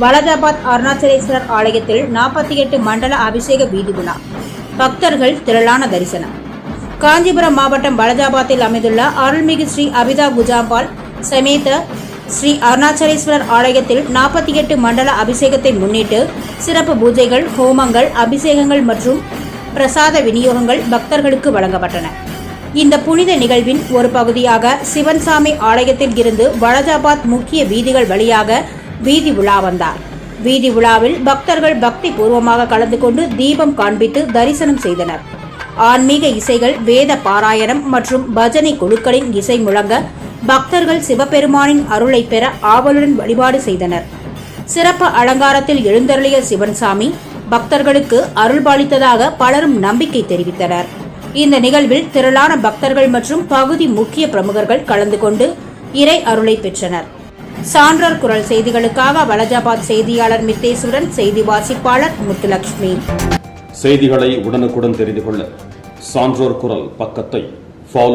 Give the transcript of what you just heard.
வலதாபாத் அருணாச்சலேஸ்வரர் ஆலயத்தில் நாற்பத்தி எட்டு மண்டல அபிஷேக வீதி விழா. பக்தர்கள் திரளான தரிசனம். காஞ்சிபுரம் மாவட்டம் வலதாபாத்தில் அமைந்துள்ள அருள்மிகு ஸ்ரீ அபிதா குஜாம்பால் சமேத ஸ்ரீ அருணாச்சலேஸ்வரர் ஆலயத்தில் நாற்பத்தி எட்டு மண்டல அபிஷேகத்தை முன்னிட்டு சிறப்பு பூஜைகள் ஹோமங்கள் அபிஷேகங்கள் மற்றும் பிரசாத விநியோகங்கள் பக்தர்களுக்கு வழங்கப்பட்டன. இந்த புனித நிகழ்வின் ஒரு பகுதியாக சிவன்சாமி ஆலயத்தில் இருந்து வலஜாபாத் முக்கிய வீதிகள் வழியாக வீதி உலா வந்தார். வீதி உலாவில் பக்தர்கள் பக்தி பூர்வமாக கலந்து கொண்டு தீபம் காண்பித்து தரிசனம் செய்தனர். ஆன்மீக இசைகள் வேத பாராயணம் மற்றும் பஜனை குழுக்களின் இசை முழங்க பக்தர்கள் சிவபெருமானின் அருளை பெற ஆவலுடன் வழிபாடு செய்தனர். சிறப்பு அலங்காரத்தில் எழுந்தருளிய சிவன்சாமி பக்தர்களுக்கு அருள்பாலித்ததாக பலரும் நம்பிக்கை தெரிவித்தனர். இந்த நிகழ்வில் திரளான பக்தர்கள் மற்றும் பகுதி முக்கிய பிரமுகர்கள் கலந்து கொண்டு இறை அருளை பெற்றனர். சான்றோர் குரல் செய்திகளுக்காக வலஜாபாத் செய்தியாளர் மித்தேஸ்வரன் செய்தி வாசிப்பாளர் முத்துலட்சுமி செய்திகளை உடனுக்குடன் தெரிந்து கொள்ள சான்றோர் குரல் பக்கத்தை